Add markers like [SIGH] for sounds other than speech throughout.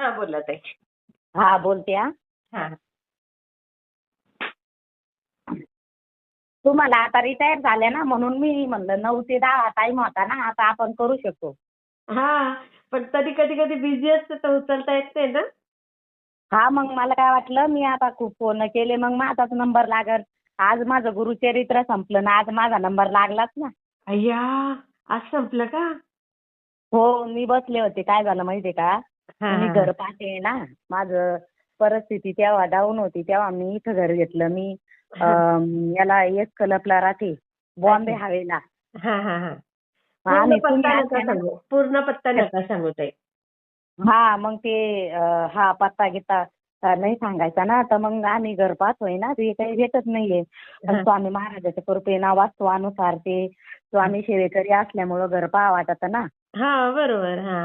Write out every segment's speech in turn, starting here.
हा बोला ताई. हा बोलते हा. हा. तुम्हाला आता रिटायर झाल्या ना म्हणून मी म्हणलं नऊ ते दहा टाइम होता ना आता आपण करू शकतो. हा पण तरी कधी कधी बिझी असते तर उचलता येत नाही ना? हा मग मला काय वाटलं मी आता खूप फोन केले मग माझाच नंबर लागल. आज माझं गुरुचरित्र संपलं ना आज माझा नंबर लागलाच ना. अय्या आज संपलं का? हो मी बसले होते. काय झालं माहितीये का? मी. घर पाहते ना माझं परिस्थिती तेव्हा डाऊन होती तेव्हा मी इथं घर घेतलं. मी अं, याला एस क्लबला राहते बॉम्बे. हवेला. हा हा हा. पूर्ण पत्ता आलते नका ना. सांगू. पूर्ण पत्ता नका सांगू ताई. हा मग ते अं, हा पत्ता गित्ता अं, नाही सांगायचा ना. तर मग आम्ही घर पाहतोय ना ते काही भेटत नाहीये. पण हा. स्वामी महाराजाच्या कृपेना वास्तवानुसार ते स्वामी सेवेकरी असल्यामुळं घर पाहा वाटत ना. हा बरोबर हा.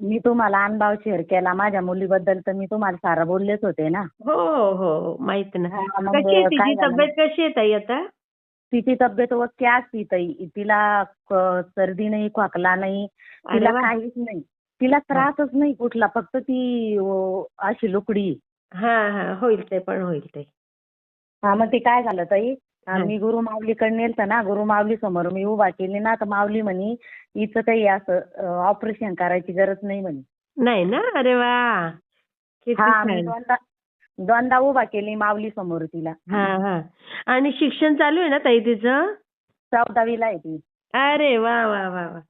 मी तुम्हाला अनुभव शेअर केला. माझ्या मुलीबद्दल तर मी तुम्हाला सारं बोललेच होते ना. हो हो हो. माहीत ना. हा, मग कशी आहे काय तिची झालं? तब्येत कशी आहे ताई आता? तिची तब्येत ओके असती ताई. तिला क- सर्दी नाही खोकला नाही. अरे तिला वा. काहीच नाही. तिला त्रासच नाही कुठला. फक्त ती अं, अशी लुकडी हा हा. होईल ते पण होईल ते. हा मग ते काय झालं ताई? हा. मी गुरु माऊलीकडे नेलतं ना गुरु माऊली समोर मी उभा केली ना तर माऊली म्हणे हिचं काही असं ऑपरेशन करायची गरज नाही म्हणे. नाही ना? अरे वा! किती हा मी छान. दोनदा दोनदा उभा केली माऊली समोर तिला. हा हा. आणि शिक्षण चालू आहे ना ताई तिचं? चौदावीला आहे ती. अरे वा वा वा वा.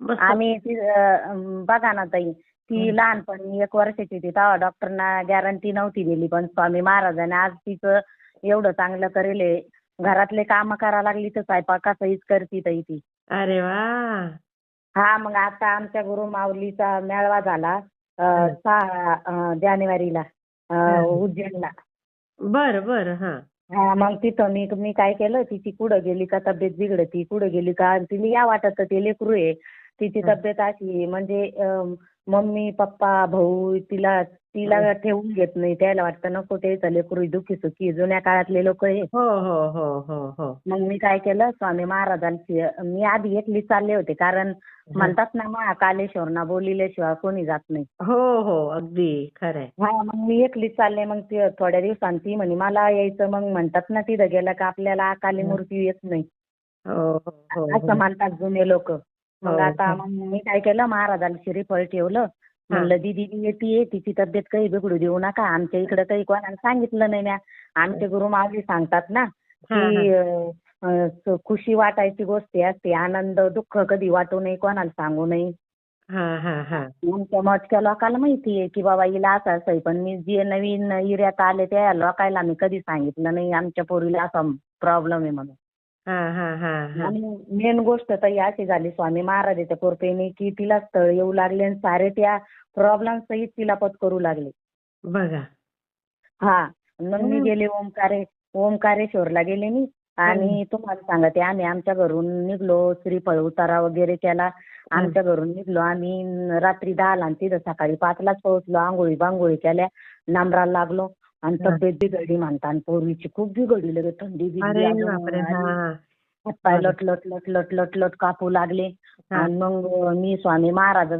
मस्त. आणि ती अं, बघा ना ताई ती. लहानपणी एक वर्षाची होती तेव्हा डॉक्टरना गॅरंटी नव्हती दिली पण स्वामी महाराजांनी आज तिचं एवढं चांगलं करेल घरातले काम करा लागली तर स्वयंपाकाचंहीच करती ताई ती अरे वा हा मग आता आमच्या गुरु माऊलीचा मेळावा झाला अं. सहा अं, जानेवारीला अं, हं. उज्जैनला बर बर हा हा मग तिथं मी मी काय केलं तिची कुठं गेली का तब्येत बिघडती कुठं गेली का आणि तिला या वाटत ते लेकरू आहे तिची हं. तब्येत अशी आहे. म्हणजे मम्मी पप्पा भाऊ तिला तिला ठेवून घेत नाही. त्याला वाटतं नको ते लेकरू दुखी सुखी. जुन्या काळातले लोक आहे हो हो हो हो हो. मग मी काय केलं? स्वामी महाराजांची मी आधी एकलीच चालले होते. कारण म्हणतात ना महाकालेश्वरना बोलिल्याशिवाय कोणी जात नाही. हो हो अगदी. खरंय. हा मग मी एकलीच चालले. मग ती थोड्या दिवसांनी ती म्हणे मला यायचं. मग म्हणतात ना तिथं गेलं का आपल्याला अकाली मूर्ती येत नाही. हो हो हो. असं म्हणतात जुने लोक. मग हो, आता हो. मग मी काय केलं महाराजाला श्रीफळ ठेवलं. म्हणलं दीदी येते तिची तब्येत काही बिघडू देऊ नका. आमच्या इकडे काही कोणाला सांगितलं नाही ना आमचे गुरु माऊली सांगतात ना की अं, अं, खुशी वाटायची गोष्ट असते. आनंद दुःख कधी वाटू नये कोणाला सांगू नये. हा हा हा. आमच्या मोजक्या लोकांना माहिती आहे की बाबा हिला असं असं आहे. पण मी जे नवीन इऱ्यात आले त्या लोकांना मी कधी सांगितलं नाही. आमच्या पोरीला असा प्रॉब्लेम आहे म्हणून. हा हा हा हा. आणि मेन गोष्ट तर ही अशी झाली स्वामी महाराजाच्या कृपेने की तिला स्थळ येऊ लागले आणि सारे त्या प्रॉब्लेम सहित तिला पत्करू लागले. बघा. हा मग मी. गेले ओमकारे ओमकारेश्वरला गेले मी. आणि तुम्हाला सांगते आम्ही आमच्या घरून निघलो श्रीफळ उतारा वगैरे केला. आमच्या घरून निघलो आम्ही रात्री दहाला आणि तिथं सकाळी पाचलाच पोहोचलो आंघोळी बांघोळी केल्या नांबराला लागलो. आणि. तब्येत बिघडली म्हणता आणि पोरीची खूप बिघडली लगेच थंडी बिघडली अरे अजून बापरे आणि हा हा हातपाय लट लट लट लट लट लट कापू लागले हा. आणि मग मी स्वामी महाराज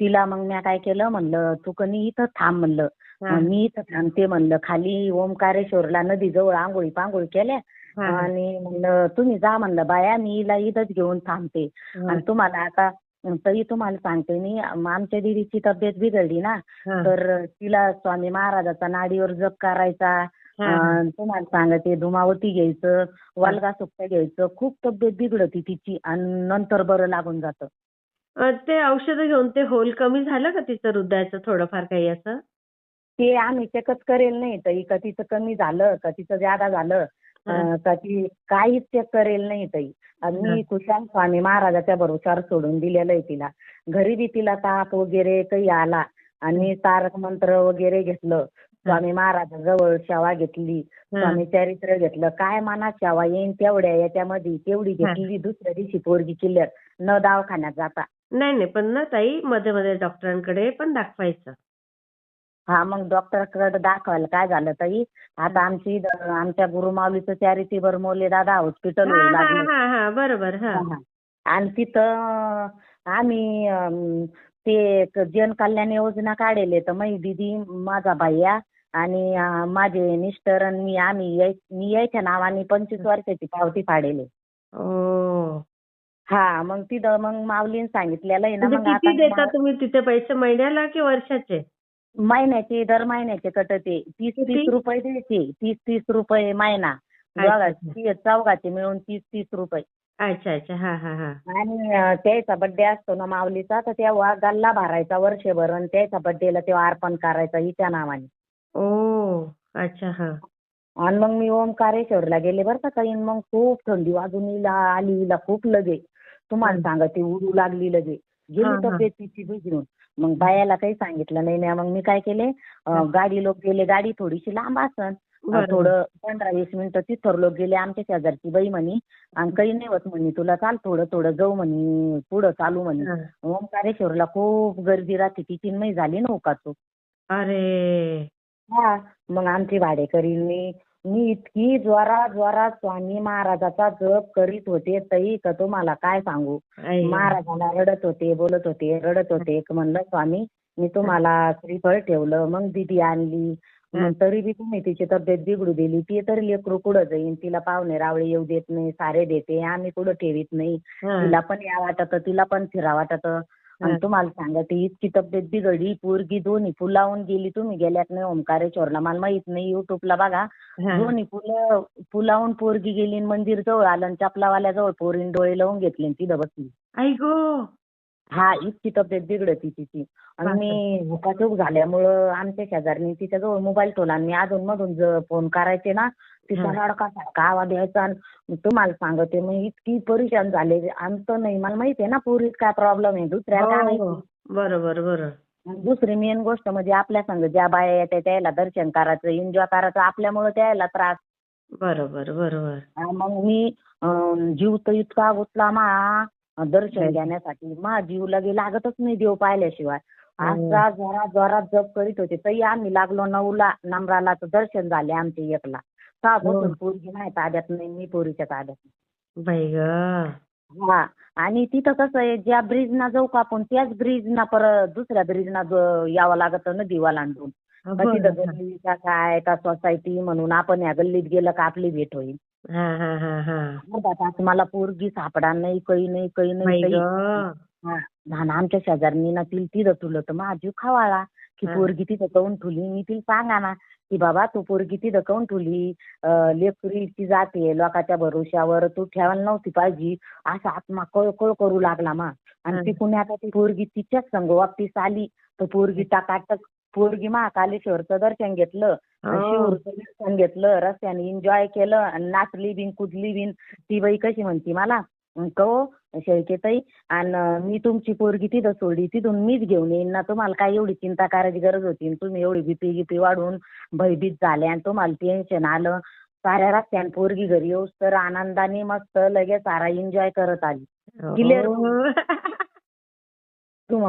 तिला मग मी काय केलं म्हणलं तू कनी इथं थांब म्हणलं हा. मी इथं थांबते म्हणलं खाली ओमकारेश्वरला नदी जवळ आंघोळी पांघोळी केल्या हा. आणि म्हणलं तुम्ही जा म्हणलं बाया मी हिला इथंच घेऊन थांबते हा. आणि तुम्हाला आता तरी तुम्हाला सांगते मी आम- आमच्या दिदीची तब्येत बिघडली ना हा. तर तिला स्वामी महाराजाचा नाडीवर जप करायचा हा. अं, तुम्हाला सांगते धुमावती घ्यायचं वल्गा सुट्टा घ्यायचं खूप तब्येत बिघडती तिची आणि नंतर बरं लागून जातं अ, ते औषध घेऊन ते होल कमी झालं का तिचं हृदयाचं थोडंफार काही असं ते आम्ही चेकच करेल नाही ताई का तिचं कमी झालं का तिचं ज्यादा झालं का ती काहीच चेक करेल नाही ताई. आणि मी कुशाल स्वामी महाराजाच्या भरोशावर सोडून दिलेलं आहे तिला. घरी बी तिला ताप वगैरे काही आला आणि तारक मंत्र वगैरे घेतलं. स्वामी महाराजाजवळ सेवा घेतली. स्वामी चरित्र घेतलं. काय मनात सेवा येईन तेवढ्या याच्यामध्ये. तेवढी घेतली. दुसऱ्या दिवशी पोरगी किल्ल्यात न दवाखान्यात जाता. नाही नाही. पण ना ताई मध्ये मध्ये डॉक्टरांकडे पण दाखवायचं. हा मग डॉक्टरकडे दाखवायला काय झालं ताई? आता आमची इथं आमच्या गुरुमाऊलीचं चॅरिटीवर मोले दादा हॉस्पिटल होऊ हा लागले. हा हा बरोबर हा. हा. आणि तिथं आम्ही अं, ते एक जनकल्याण योजना काढेल तर मै दीदी माझा भैया आणि अं, माझे मिस्टर आणि मी आम्ही याय- मी यायच्या नावाने पंचवीस वर्षाची पावती फाडेल. ओ. हा मग तिथं मग माऊलीने सांगितलेलं आहे ना म्हणजे मग किती आता देता तुम्ही तिथे पैसे महिन्याला की वर्षाचे? महिन्याचे दर महिन्याचे कटते. तीस? तीस रुपये द्यायचे. तीस तीस रुपये महिना. दोघांचे चौघाचे मिळून तीस तीस रुपये. अच्छा अच्छा. हा हा हा. आणि अं, त्याचा बड्डे असतो ना माऊलीचा तर तेव्हा गल्ला भरायचा वर्षभर आणि त्याच्या बड्डेला तेव्हा अर्पण करायचा हिच्या नावाने. ओ अच्छा हा. आणि मग मी ओंकारेश्वरला गेले बरं का ताई. मग खूप थंडी वाजून हिला आली हिला खूप लगे तुम्हाला. सांगा ती उडू लागली लगे हा, गेली हा. तब्येत तिची बिघडून. मग बायाला काही सांगितलं नाही ना. मग मी काय केले. गाडी लोक गेले. गाडी थोडीशी लांब असन. थोडं पंधरा वीस मिनिटं तिथं लोक गेले. आमच्या शेजारची बाई म्हणे आणि काही नाही होत म्हणे. तुला चाल थोडं थोडं जाऊ म्हणे. पुढं चालू म्हणे. ओंकारेश्वरला खूप गर्दी राहते. ती महिने झाली ना उकाचो अरे. हा. मग आमची भाडेकरीने मी इतकी जोरात जोरात स्वामी महाराजाचा जप करीत होते तरी का तुम्हाला काय सांगू? आई. महाराजाला रडत होते बोलत होते रडत होते. एक म्हणलं स्वामी मी तुम्हाला श्रीफळ ठेवलं मग दिदी आणली. तरी बी तुम्ही तिची तब्येत बिघडू दिली. ती तरी लेकरू कुठं जाईन? तिला पाहुणे रावळे येऊ देत नाही सारे देते आम्ही कुठं ठेवीत नाही. तिला पण या वाटत तिला पण फिरा वाटत. आणि. तुम्हाला सांगते इतकी तब्येत बिघडली पोरगी दोन्ही फुलावून गेली तुम्ही गेल्यात नाही ओंकारेश्वरला मला माहीत नाही युट्यूबला बघा. दोन्ही फुलं फुलावून पोरगी गेली आणि मंदिर जवळ आलं आणि चपलावाल्याजवळ पोरीन डोळे लावून घेतले आणि तिथं बसली आई गो हा इतकी तब्येत बिघडती तिची. आणि मी हुकाचूक झाल्यामुळं आमच्या शेजारनी तिच्याजवळ मोबाईल ठेवला आणि मी अधून मधून फोन करायचे ना तिचा हा. रडका सारखा आवाज यायचा आणि तुम्हाला सांगते मग इतकी परेशान झाले. आमचं नाही मला माहिती आहे ना पोरीत काय प्रॉब्लेम आहे दुसऱ्या काय हो, माहिती? हो. बरोबर दुसरी मेन गोष्ट म्हणजे आपल्या संग ज्या बाया येतात त्याला दर्शन करायचं एन्जॉय करायचं आपल्यामुळे त्याला त्रास. बरोबर बरोबर. आणि मग मी अं, जीव तर इतका गुतला मा. दर्शन हो. घेण्यासाठी. मा जीव लगे लागतच नाही देव पाहिल्याशिवाय. हो. असा जोरात जोरात जप करीत होते. तरी आम्ही लागलो नऊला नंबराला तर दर्शन झाले आमचे एकला. हो. बसून पोरगी नाही ताब्यात नाही मी पोरीच्या ताब्यात. बाई ग. हा. आणि तिथं कसं आहे ज्या ब्रिजना जाऊ का आपण त्याच ब्रिजना परत दुसऱ्या ब्रिजना यावं लागतं नदी ओलांडून का तिथं का काय का सोसायटी म्हणून आपण या गल्लीत गेलं का आपली भेट होईल. हा हा हा हा तास मला पोरगी सापडा नाही काही नाही काही नाही काही. हा. आणि आमच्या शेजारनी ना तिला तिथं तुलं तर माझा जीव खावाळा की हा. पोरगी तिथं काऊन ठुली मी तिला सांगा ना की बाबा तू पोरगी तिथं काऊन ठुली अं, लेकरीची जाते लोकांच्या भरोश्यावर तू ठेवायला नव्हती पाहिजे असा आत्मा कळकळ करू लागला मा हा. आणि तिकून आता ती पोरगी तिच्याच संग वापस आली तर पोरगी टाकाटक पोरगी महाकालेश्वरचं दर्शन घेतलं घेतलं रस्त्याने एन्जॉय केलं आणि नाचली बिन कुदली बिन. ती बाई कशी म्हणती मला? कहो शेळकेताई आणि मी तुमची पोरगी तिथं सोडली तिथून मीच घेऊन येईन ना. तुम्हाला काय एवढी चिंता करायची गरज होती? तुम्ही एवढी भीती गिपी वाढून भयभीत झाले आणि तुम्हाला टेन्शन आलं. साऱ्या रस्त्याने पोरगी घरी येऊस तर आनंदाने मस्त लगेच सारा एन्जॉय करत आली. [LAUGHS]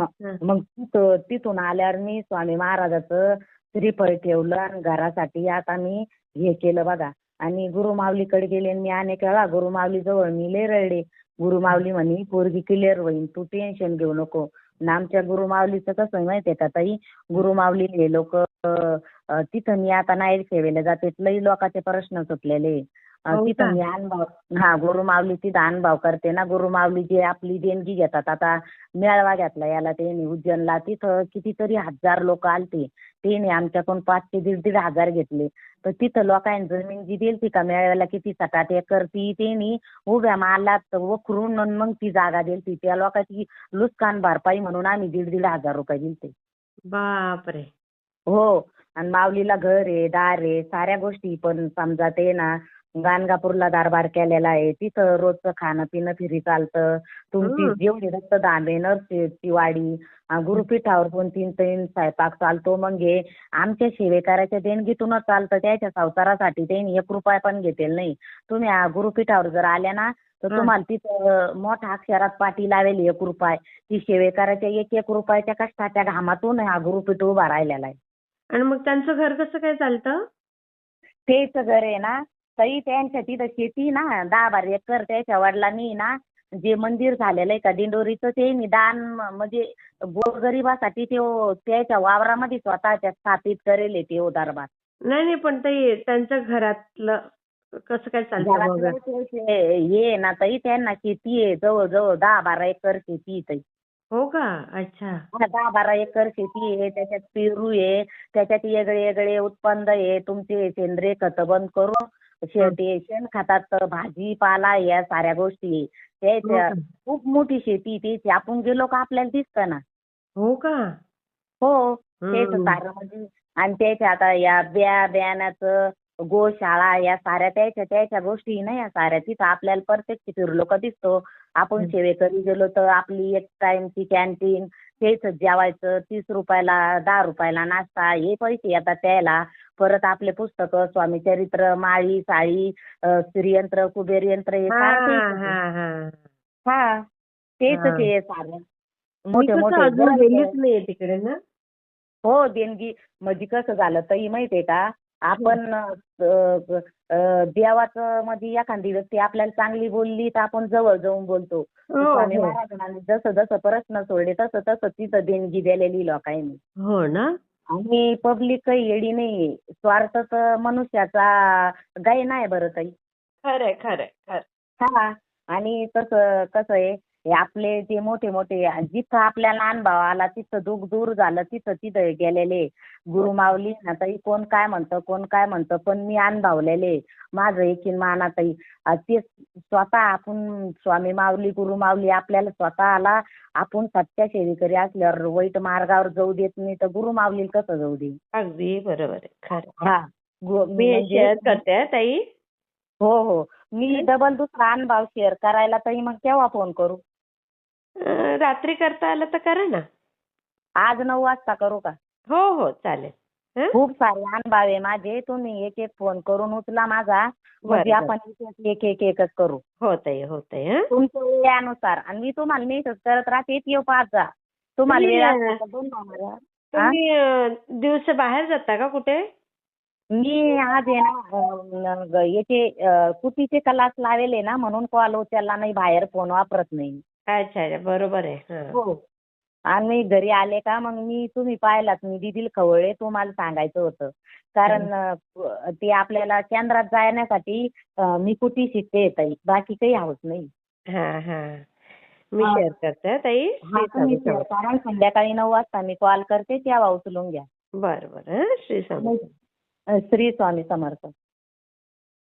हं. मग तिथं तिथून आल्यावर मी स्वामी महाराजाचं श्रीफळ ठेवलं आणि घरासाठी आता मी हे केलं बघा. आणि गुरुमाऊलीकडे गेले आणि मी अनेक वेळा गुरुमाऊली जवळ मी लय रडले. गुरुमाऊली म्हणे पोरगी क्लिअर होईल तू टेन्शन घेऊ नको. आणि आमच्या गुरुमाऊलीचं कसं आहे माहितीये का ताई? गुरुमाऊली हे लोक तिथं मी आता नाईट सेवेला जाते. लई लोकांचे प्रश्न सुटलेले. हो तिथं? मी अनुभव हा गुरुमाऊली तिथं अनुभव करते ना. गुरुमाऊली जे आपली देणगी घेतात. आता मेळावा घेतला याला त्यांनी उज्जैनला. तिथं कितीतरी हजार लोक आलते. त्यांनी आमच्याकडून पाच ते दीड दीड हजार घेतले. तर तिथं लोकांनी जमीन जी दिलती का मेळाव्याला किती आठ एकर ती त्यांनी उभ्या मालात वखरून आणि मग ती जागा दिलती त्या लोकांची नुकसान भरपाई म्हणून आम्ही दीड दीड हजार रुपये दिलते बापरे. हो. आणि माऊलीला घर आहे दार आहे साऱ्या गोष्टी पण समजा ते ना गाणगापूरला दरबार केलेला आहे. तिथं रोजचं खाणं पिणं फिरी चालतं. तुमची. जेवढी रक्तदान आहे नर्सची वाडी गुरुपीठावर पण तीन तीन स्वयंपाक चालतो. मग हे आमच्या सेवेकराच्या देणगीतूनच चालतं. त्याच्या संसारासाठी त्यांनी एक रुपया पण घेतलेला नाही. तुम्ही आ, गुरुपीठावर जर आल्या ना तर. तुम्हाला तिथं मोठ्या अक्षरात पाटी लावेल एक रुपये. ती सेवेकराच्या एक एक रुपयाच्या कष्टाच्या घामातून हा गुरुपीठ उभा राहिलेला आहे. आणि मग त्यांचं घर कसं काय चालतं? तेच घर आहे ना तरी त्यांच्या तिथं शेती ना दहा बारा एकर त्याच्या वडिलांनी ना जे मंदिर झालेलं आहे का दिंडोरीचं ते निदान म्हणजे गोरगरिबासाठी ते त्याच्या वावरामध्ये स्वतःच्या स्थापित करेल ते ओ दरबार. नाही नाही पण ते त्यांच्या घरातलं कसं काय चालतं हे ना ताई त्यांना शेती आहे जवळजवळ दहा बारा एकर शेती आहे ताई. हो का? अच्छा. हा, दहा बारा एकर शेती आहे त्याच्यात पेरू आहे त्याच्यात वेगळे वेगळे उत्पन्न आहे तुमचे सेंद्रिय खत बंद करून शे- ते शेणखतात भाजीपाला या साऱ्या गोष्टी. हो? खूप मोठी शेती त्याची आपण गेलो का आपल्याला दिसतं ना. हो का? हो. तेच. सारं म्हणजे. आणि त्याच्या आता या बिया बियाण्याचं गोशाळा या साऱ्या त्याच्या त्याच्या गोष्टी ना या साऱ्या. तिथं आपल्याला प्रत्यक्ष फिरलो का दिसतो. आपण. सेवेकरी गेलो तर आपली एक टाइमची कॅन्टीन तेच जेवायचं तीस रुपयाला दहा रुपयाला नाश्ता हे पैसे येतात त्याला. परत आपले पुस्तकं स्वामी चरित्र माळी साळी अं, श्रीयंत्र कुबेर यंत्र हे हा तेच हा. ते सारं मी मोठे मोठे तिकडे ना? हो देणगी म्हणजे कसं झालं ताई माहितीये का? आपण अं, अं, देवाचं म्हणजे एखादी व्यक्ती आपल्याला चांगली बोलली तर आपण जवळ जाऊन बोलतो. हो स्वामी हो. महाराजांनी जसं जसं प्रश्न सोडले तसं तसं तिथं देणगी दिलेली लोकांनी. हो ना? आणि पब्लिक काही येडी नाही स्वार्थ तर मनुष्याचा गाय नाही बरं ताई. खरंय खरंय खरं. हा. आणि तसं कसं आहे हे आपले जे मोठे मोठे जिथं आपल्याला अनुभव आला तिथं दुःख दूर झालं तिथं तिथं गेलेले गुरु माऊली ना ताई कोण काय म्हणतं कोण काय म्हणतं पण मी अनुभवलेले माझं एकीन मानाताई ते स्वतः आपण स्वामी माऊली गुरु माऊली आपल्याला स्वतःला आपण सत्य सेवेकरी असल्यावर वाईट मार्गावर जाऊ देत नाही तर गुरु माऊली कसं जाऊ दे अगदी बरोबर आहे खरं हा गु- मी हे म्हणजे- शेअर करते हा, ताई. हो हो. मी डबल दुसरा अनुभव शेअर करायला ताई मग केव्हा फोन करू? अं, रात्री करता आलं तर करा ना. आज नऊ वाजता करू का? हो हो चालेल. हं? खूप सारे अनुभव आहे माझे. तुम्ही एक एक फोन करून उचला माझा. म्हणजे बरं, आपण एक एक एक एकच करू. हो ताई हो? हं? तुमच्या वेळेनुसार. आणि मी तुम्हाला मेसेज करत राहते. येऊ पाच जा. तुम्हाला तुम्ही, वेळ अं, असला तर हा? तुम्ही अं, दिवस बाहेर जाता का कुठे? मी आज आहे ना अं, ग- याचे अं, कुटीचे क्लास लावेले ना म्हणून कॉल उचलला नाही. बाहेर फोन वापरत नाही अच्छा अच्छा. बरोबर आहे. हं. हो. आणि घरी आले का मग मी तुम्ही पाहिलात मी दिदील खवळे तुम्हाला सांगायचं होतं. कारण अं, ते आपल्याला केंद्रात जाण्यासाठी अं, मी कुठे शिकते ताई? बाकी काही हवंच नाही. हा हा. मी हा. शेअर करते हा, ताई? हा, श्री तुम्ही स्वामी समर्थ. कारण संध्याकाळी नऊ वाजता मी कॉल करते तेव्हा उचलून घ्या. बरं बरं. हं? श्री स्वामी श्री स्वामी समर्थ.